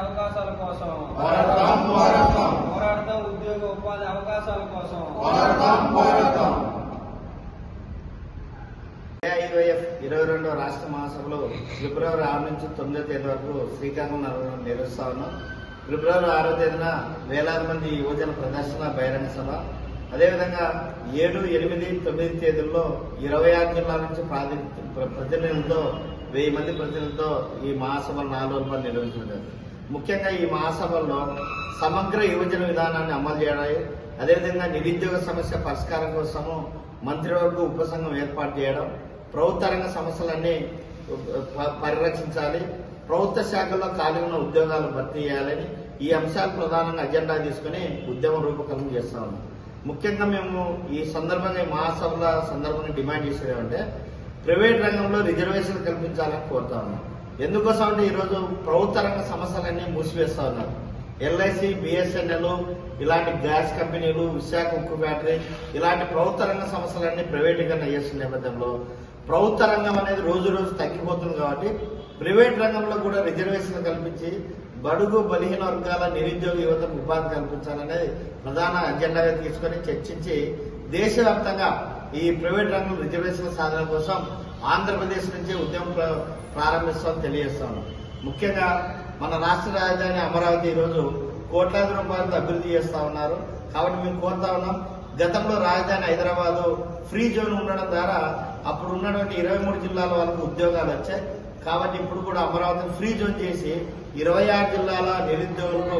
అవకాశాల కోసం పోరాడతాం ఉద్యోగ ఉపాధి అవకాశాల కోసం ఇరవై రెండవ రాష్ట్ర మహాసభలో ఫిబ్రవరి ఆరు నుంచి తొమ్మిదో తేదీ వరకు శ్రీకాకుళం నిర్వహిస్తా ఉన్నాం. ఫిబ్రవరి ఆరో తేదీన వేలాది మంది యువజన ప్రదర్శన బహిరంగ సభ. అదేవిధంగా ఏడు ఎనిమిది తొమ్మిది తేదీల్లో ఇరవై ఆరు జిల్లాల నుంచి ప్ర- ప్రతినిధులతో వెయ్యి మంది ప్రతినిధులతో ఈ మహాసభ నాలుగు రోజుల నిర్వహించారు ముఖ్యంగా ఈ మహాసభల్లో సమగ్ర యువజన విధానాన్ని అమలు చేయడానికి అదేవిధంగా నిరుద్యోగ సమస్య పరిష్కారం కోసము మంత్రివర్గ ఉపసంఘం ఏర్పాటు చేయడం ప్రభుత్వ రంగ సమస్యలన్నీ ప- పరిరక్షించాలి. ప్రభుత్వ శాఖల్లో ఖాళీ ఉన్న ఉద్యోగాలు భర్తీ చేయాలని ఈ అంశాలు ప్రధానంగా అజెండా తీసుకుని ఉద్యమ రూపకల్పన చేస్తా ఉన్నాం. ముఖ్యంగా మేము ఈ సందర్భంగా మహాసభల సందర్భంగా డిమాండ్ చేసేది ప్రైవేట్ రంగంలో రిజర్వేషన్ కల్పించాలని కోరుతా ఉన్నాం. ఎందుకోసం అంటే ఈరోజు ప్రభుత్వ రంగ సమస్యలన్నీ మూసివేస్తా ఉన్నారు. ఎల్ఐసి బిఎస్ఎన్ఎల్ ఇలాంటి గ్యాస్ కంపెనీలు విశాఖ ఉక్కు ఫ్యాక్టరీ ఇలాంటి ప్రభుత్వ రంగ సమస్యలన్నీ ప్రైవేటీకరణ చేస్తున్న నేపథ్యంలో ప్రభుత్వ రంగం అనేది రోజు రోజు తగ్గిపోతుంది కాబట్టి ప్రైవేట్ రంగంలో కూడా రిజర్వేషన్ కల్పించి బడుగు బలహీన వర్గాల నిరుద్యోగ యువతకు ఉపాధి కల్పించాలనేది ప్రధాన అజెండాగా తీసుకొని చర్చించి దేశవ్యాప్తంగా ఈ ప్రైవేట్ రంగం రిజర్వేషన్ సాధన కోసం ఆంధ్రప్రదేశ్ నుంచి ఉద్యమం ప్ర- ప్రారంభిస్తామని తెలియజేస్తాను. ముఖ్యంగా మన రాష్ట్ర రాజధాని అమరావతి ఈరోజు కోట్లాది రూపాయలతో అభివృద్ధి చేస్తా ఉన్నారు. కాబట్టి మేము కోరుతా ఉన్నాం గతంలో రాజధాని హైదరాబాద్ ఫ్రీ జోన్ ఉండడం ద్వారా అప్పుడు ఉన్నటువంటి ఇరవై మూడు జిల్లాల వాళ్ళకు ఉద్యోగాలు వచ్చాయి. కాబట్టి ఇప్పుడు కూడా అమరావతిని ఫ్రీ జోన్ చేసి ఇరవై ఆరు జిల్లాల నిరుద్యోగులకు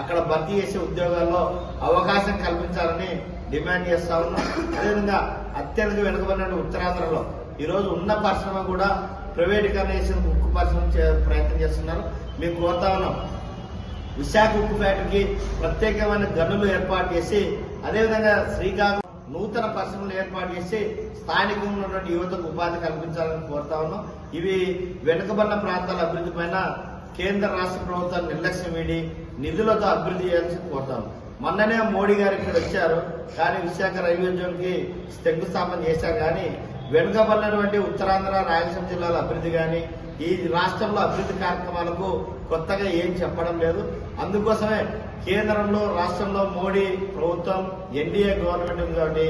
అక్కడ భర్తీ చేసే ఉద్యోగాల్లో అవకాశం కల్పించాలని డిమాండ్ చేస్తా ఉన్నాం. అదేవిధంగా అత్యధిక వెనుకబడిన ఉత్తరాంధ్రలో ఈరోజు ఉన్న పరిశ్రమ కూడా ప్రైవేటీకరణ చేసిన ఉక్కు పరిశ్రమ ప్రయత్నం చేస్తున్నారు. మేము కోరుతా ఉన్నాం. విశాఖ ఉక్కు ఫ్యాక్టరీకి ప్రత్యేకమైన గనులు ఏర్పాటు చేసి అదేవిధంగా శ్రీకాకుళం నూతన పరిశ్రమలు ఏర్పాటు చేసి స్థానికంగా ఉన్నటువంటి యువతకు ఉపాధి కల్పించాలని కోరుతా ఉన్నాం. ఇవి వెనుకబడిన ప్రాంతాల అభివృద్ధి పైన కేంద్ర రాష్ట్ర ప్రభుత్వం నిర్లక్ష్యం వేడి నిధులతో అభివృద్ధి చేయాల్సి కోరుతాం మొన్ననే మోడీ గారు ఇక్కడ వచ్చారు. కానీ విశాఖ రైల్వే జోన్కి శంకుస్థాపన చేశారు. కానీ వెనుకబడినటువంటి ఉత్తరాంధ్ర రాయలసీమ జిల్లాల అభివృద్ధి కానీ ఈ రాష్ట్రంలో అభివృద్ధి కార్యక్రమాలకు కొత్తగా ఏం చెప్పడం లేదు. అందుకోసమే కేంద్రంలో రాష్ట్రంలో మోడీ ప్రభుత్వం ఎన్డీఏ గవర్నమెంట్ ఉంది కాబట్టి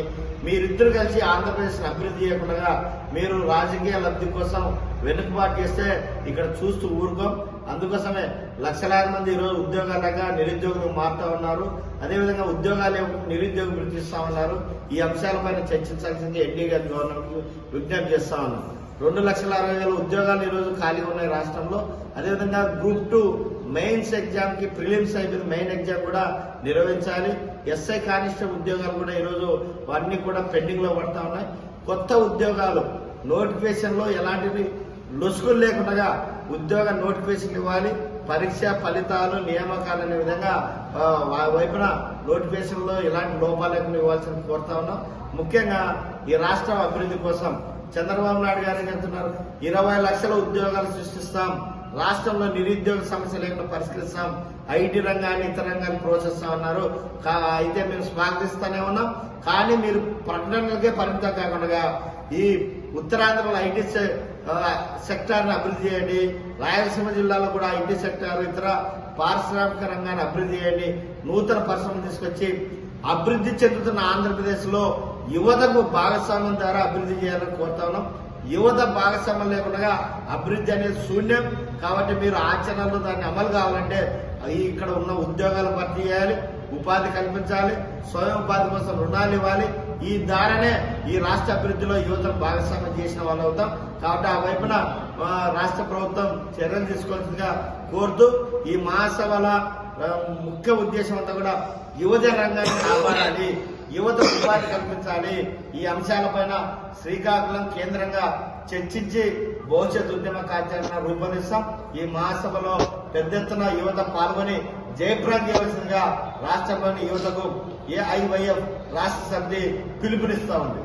మీరిద్దరు కలిసి ఆంధ్రప్రదేశ్ అభివృద్ధి చేయకుండా మీరు రాజకీయ లబ్ధి కోసం వెనుకబాటు చేస్తే ఇక్కడ చూస్తూ ఊరుకోం. అందుకోసమే లక్షలాది మంది ఈరోజు ఉద్యోగాలుగా నిరుద్యోగులు మారుతా ఉన్నారు. అదేవిధంగా ఉద్యోగాలు నిరుద్యోగం వృత్తిస్తా ఉన్నారు. ఈ అంశాలపైన చర్చించాల్సింది ఎన్డీ గారి గవర్నమెంట్ విజ్ఞప్తి చేస్తా ఉన్నాం. రెండు లక్షల అరవై వేల ఉద్యోగాలు ఈరోజు ఖాళీగా ఉన్నాయి రాష్ట్రంలో. అదేవిధంగా గ్రూప్ టూ మెయిన్స్ ఎగ్జామ్కి ప్రిలిమ్స్ అయిపోయింది మెయిన్ ఎగ్జామ్ కూడా నిర్వహించాలి. ఎస్ఐ కానిస్టేబుల్ ఉద్యోగాలు కూడా ఈరోజు అన్ని కూడా పెండింగ్లో పడతా ఉన్నాయి. కొత్త ఉద్యోగాలు నోటిఫికేషన్లో ఎలాంటివి లొసుగులు లేకుండా ఉద్యోగ నోటిఫికేషన్ ఇవ్వాలి పరీక్ష ఫలితాలు నియామకాలు అనే విధంగా వైపున నోటిఫికేషన్లో ఇలాంటి లోపాలకు ఇవ్వాల్సిన కోరుతా ఉన్నాం. ముఖ్యంగా ఈ రాష్ట్రం అభివృద్ధి కోసం చంద్రబాబు నాయుడు గారు ఏం చెప్తున్నారు? ఇరవై లక్షల ఉద్యోగాలు సృష్టిస్తాం రాష్ట్రంలో నిరుద్యోగ సమస్య లేకుండా పరిష్కరిస్తాం ఐటీ రంగాన్ని ఇతర రంగాన్ని ప్రోత్సహిస్తా ఉన్నారు. కా- అయితే మేము స్వాగతిస్తానే ఉన్నాం. కానీ మీరు ప్రకటనలకే పరిమితం కాకుండా ఈ ఉత్తరాంధ్రలో ఐటీ సెక్టార్ని అభివృద్ధి చేయండి. రాయలసీమ జిల్లాలో కూడా ఐటీ సెక్టార్ ఇతర పారిశ్రామిక రంగాన్ని అభివృద్ధి చేయండి. నూతన పరిశ్రమలు తీసుకొచ్చి అభివృద్ధి చెందుతున్న ఆంధ్రప్రదేశ్లో యువతకు భాగస్వామ్యం ద్వారా అభివృద్ధి చేయాలని కోరుతా ఉన్నాం. యువత భాగస్వామ్యం లేకుండా అభివృద్ధి అనేది శూన్యం. కాబట్టి మీరు ఆచరణలో దాన్ని అమలు కావాలంటే ఇక్కడ ఉన్న ఉద్యోగాలు భర్తీ చేయాలి ఉపాధి కల్పించాలి స్వయం ఉపాధి కోసం రుణాలు ఇవ్వాలి. ఈ ద్వారానే ఈ రాష్ట్ర అభివృద్ధిలో యువతను భాగస్వామ్యం చేసిన వాళ్ళు అవుతాం. కాబట్టి ఆ వైపున రాష్ట్ర ప్రభుత్వం చర్యలు తీసుకోవాల్సిందిగా కోరుతూ ఈ మహాసభల ముఖ్య ఉద్దేశం అంతా కూడా యువజన రంగాన్ని కాపాడాలి. యువత ఉపాధి కల్పించాలి. ఈ అంశాలపైన శ్రీకాకుళం కేంద్రంగా చర్చించి భవిష్యత్ ఉద్యమ కార్యాచరణ రూపొందిస్తాం. ఈ మహాసభలో పెద్ద ఎత్తున యువత పాల్గొని జయప్రదం చేయవలసిందిగా రాష్ట్రంలోని యువతకు ఏఐవైఎఫ్ రాష్ట్ర సమితి పిలుపునిస్తా ఉంది.